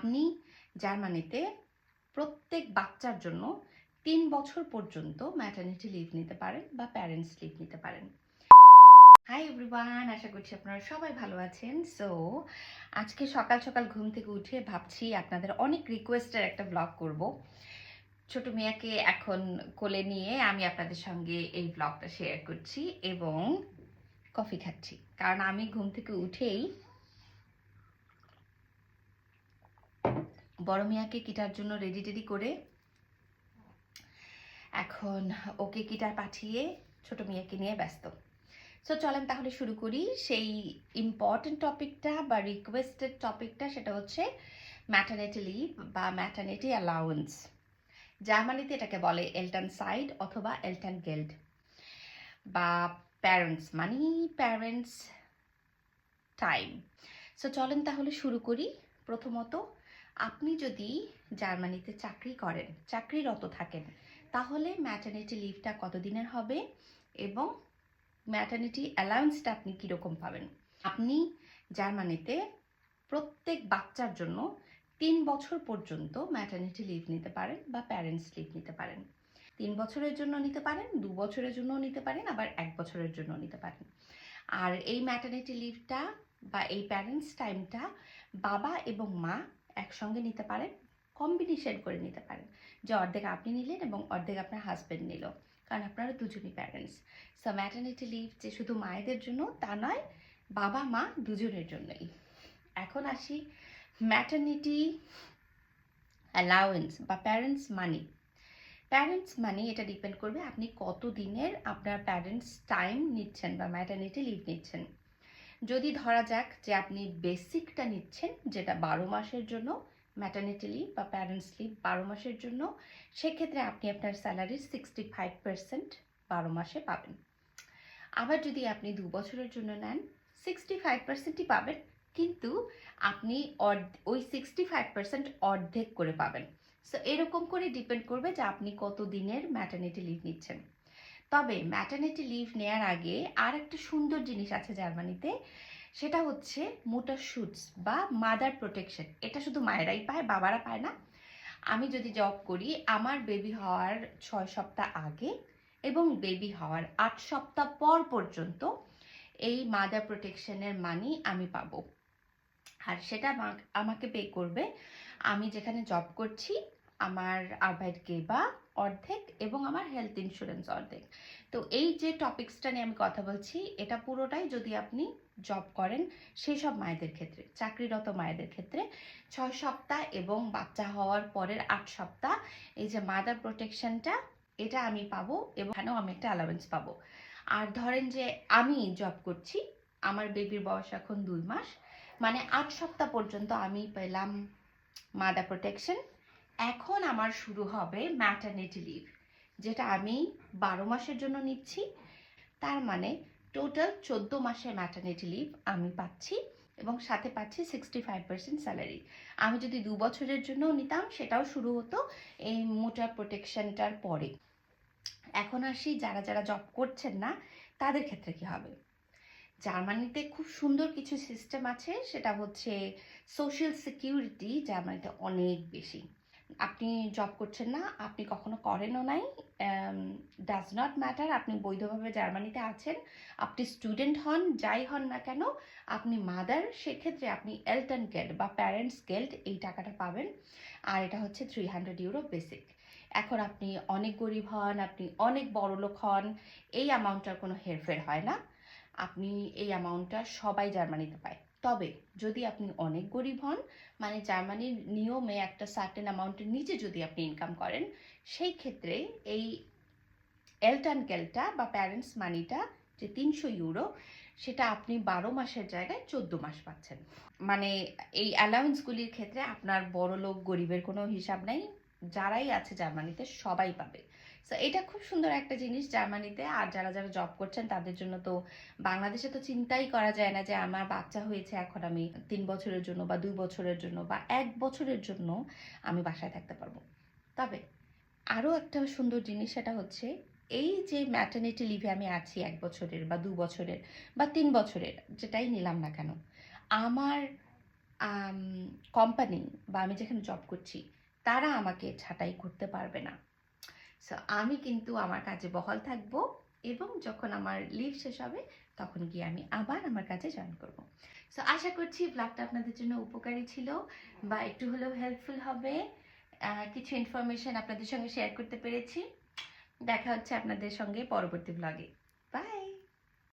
আপনি জার্মানিতে প্রত্যেক বাচ্চার জন্য তিন বছর পর্যন্ত ম্যাটার্নিটি লিভ নিতে পারেন বা প্যারেন্টস লিভ নিতে পারেন। হাই এভরিওয়ান আশা করছি আপনারা সবাই ভালো আছেন। সো আজকে সকাল সকাল ঘুম থেকে উঠে ভাবছি আপনাদের অনেক রিকোয়েস্টের একটা ব্লগ করব। ছোট মেয়াকে এখন কোলে নিয়ে আমি আপনাদের সঙ্গে এই ব্লগটা শেয়ার করছি এবং কফি খাচ্ছি। কারণ আমি ঘুম থেকে উঠেই বড় মিয়াকে কিটার জন্য রেডি টেডি করে এখন ওকে কিটার পাঠিয়ে ছোট মিয়াকে নিয়ে ব্যস্ত। সো চলেন তাহলে শুরু করি। সেই ইম্পর্টেন্ট টপিকটা বা রিকোয়েস্টেড টপিকটা সেটা হচ্ছে ম্যাটার্নিটি লিভ বা ম্যাটার্নিটি অ্যালাউন্স জার্মানিতে এটাকে বলে এলটান সাইড অথবা এলটান গেল্ড বা parents money parents time so চলেন তাহলে শুরু করি প্রথমত। আপনি যদি জার্মানিতে চাকরি করেন, চাকরিরত থাকেন, তাহলে ম্যাটার্নিটি লিভটা কতদিনের হবে এবং ম্যাটার্নিটি অ্যালাউন্সটা আপনি কীরকম পাবেন? আপনি জার্মানিতে প্রত্যেক বাচ্চার জন্য তিন বছর পর্যন্ত ম্যাটার্নিটি লিভ নিতে পারেন বা প্যারেন্টস লিভ নিতে পারেন। তিন বছরের জন্য নিতে পারেন, দু বছরের জন্য নিতে পারেন, আবার এক বছরের জন্য নিতে পারেন। আর এই ম্যাটার্নিটি লিভটা বা এই প্যারেন্টস টাইমটা বাবা এবং মা একসঙ্গে নিতে পারেন কম্বিনেশন করে নিতে পারেন। যে অর্ধেক আপনি নিলেন এবং অর্ধেক আপনার হাজব্যান্ড নিল, কারণ আপনারা দুজনই প্যারেন্টস সো ম্যাটার্নিটি লিভ যে শুধু মায়েদের জন্য তা নয়, বাবা, মা দুজনের জন্যই। এখন আসি ম্যাটার্নিটি অ্যালাউয়েন্স বা প্যারেন্টস মানি প্যারেন্টস মানি এটা ডিপেন্ড করবে আপনি কত দিনের আপনার প্যারেন্টস টাইম নিচ্ছেন বা ম্যাটার্নিটি লিভ নিচ্ছেন। যদি ধরা যাক যে আপনি বেসিকটা নিচ্ছেন, যেটা বারো মাসের জন্য ম্যাটার্নিটি লিভ বা প্যারেন্টস লিভ বারো মাসের জন্য, সেক্ষেত্রে আপনি আপনার স্যালারির সিক্সটি ফাইভ পার্সেন্ট বারো মাসে পাবেন। আবার যদি আপনি দু বছরের জন্য নেন সিক্সটি ফাইভ পার্সেন্টই পাবেন, কিন্তু আপনি ওই সিক্সটি ফাইভ পার্সেন্ট অর্ধেক করে পাবেন। সো এরকম করে ডিপেন্ড করবে যে আপনি কত দিনের ম্যাটার্নিটি লিভ নিচ্ছেন। তবে ম্যাটার্নিটি লিভ নেয়ার আগে আর একটা সুন্দর জিনিস আছে জার্মানিতে। সেটা হচ্ছে মোটার শুটস বা মাদার প্রোটেকশন এটা শুধু মায়েরাই পায়, বাবারা পায় না। আমি যদি জব করি, আমার বেবি হওয়ার ছয় সপ্তাহ আগে এবং বেবি হওয়ার আট সপ্তাহ পর পর্যন্ত এই মাদার প্রোটেকশনের মানি আমি পাবো। আর সেটা আমাকে পে করবে। আমি যেখানে জব করছি আমার আরবাইটকে বা অর্ধেক এবং আমার হেলথ ইন্স্যুরেন্স অর্ধেক। তো এই যে টপিক্সটা নিয়ে আমি কথা বলছি, এটা পুরোটাই যদি আপনি জব করেন সেই সব মায়েদের ক্ষেত্রে, চাকরিরত মায়েদের ক্ষেত্রে, ছয় সপ্তাহ এবং বাচ্চা হওয়ার পরের আট সপ্তাহ, এই যে মাদার প্রোটেকশনটা এটা আমি পাবো এবং এখানেও আমি একটা অ্যালাউয়েন্স পাবো। আর ধরেন যে আমি জব করছি, আমার বেবির বয়স এখন দুই মাস মানে আট সপ্তাহ পর্যন্ত আমি পেলাম মাদার প্রোটেকশন এখন আমার শুরু হবে ম্যাটার্নিটি লিভ যেটা আমি বারো মাসের জন্য নিচ্ছি। তার মানে টোটাল চোদ্দ মাসের ম্যাটার্নিটি লিভ আমি পাচ্ছি এবং সাথে পাচ্ছি সিক্সটি ফাইভ পার্সেন্ট স্যালারি আমি যদি দু বছরের জন্য নিতাম, সেটাও শুরু হতো এই মোটার প্রোটেকশনটার পরে। এখন আসি, যারা যারা জব করছেন না, তাদের ক্ষেত্রে কি হবে? জার্মানিতে খুব সুন্দর কিছু সিস্টেম আছে, সেটা হচ্ছে সোশ্যাল সিকিউরিটি জার্মানিতে অনেক বেশি। আপনি জব করছেন না, আপনি কখনো করেনও নাই ডাজ নট ম্যাটার আপনি বৈধভাবে জার্মানিতে আছেন, আপনি স্টুডেন্ট হন, যাই হন না কেন, আপনি মাদার সেক্ষেত্রে আপনি এলটন গেল্ড বা প্যারেন্টস গেল্ড এই টাকাটা পাবেন, আর এটা হচ্ছে থ্রি হান্ড্রেড ইউরো বেসিক এখন আপনি অনেক গরিব হন, আপনি অনেক বড় লোক হন, এই অ্যামাউন্টটার কোনো হেরফের হয় না। আপনি এই অ্যামাউন্টটা সবাই জার্মানিতে পায়। তবে যদি আপনি অনেক গরিব হন মানে জার্মানির নিয়মে একটা সার্টেন অ্যামাউন্টের নিচে যদি আপনি ইনকাম করেন, সেই ক্ষেত্রে এই এলটান গেলটা বা প্যারেন্টস মানিটা যে তিনশো ইউরো সেটা আপনি বারো মাসের জায়গায় চোদ্দ মাস পাচ্ছেন। মানে এই অ্যালাউন্সগুলির ক্ষেত্রে আপনার বড় লোক গরিবের কোনো হিসাব নেই। যারাই আছে জার্মানিতে সবাই পাবে। সো এটা খুব সুন্দর একটা জিনিস জার্মানিতে। আর যারা যারা জব করছেন, তাদের জন্য তো বাংলাদেশে তো চিন্তাই করা যায় না যে আমার বাচ্চা হয়েছে এখন আমি তিন বছরের জন্য বা দুই বছরের জন্য বা এক বছরের জন্য আমি বাসায় থাকতে পারব। তবে আরও একটা সুন্দর জিনিস সেটা হচ্ছে, এই যে ম্যাটার্নিটি লিভে আমি আছি এক বছরের বা দু বছরের বা তিন বছরের, যেটাই নিলাম না কেন, আমার কোম্পানি বা আমি যেখানে জব করছি তারা আমাকে ছাঁটাই করতে পারবে না। সো আমি কিন্তু আমার কাজে বহল থাকব এবং যখন আমার লিভ শেষ হবে, তখন গিয়ে আমি আবার আমার কাজে জয়েন করব। সো আশা করছি ব্লগটা আপনাদের জন্য উপকারী ছিল বা একটু হলেও হেল্পফুল হবে। কিছু ইনফরমেশন আপনাদের সঙ্গে শেয়ার করতে পেরেছি। দেখা হচ্ছে আপনাদের সঙ্গে পরবর্তী ব্লগে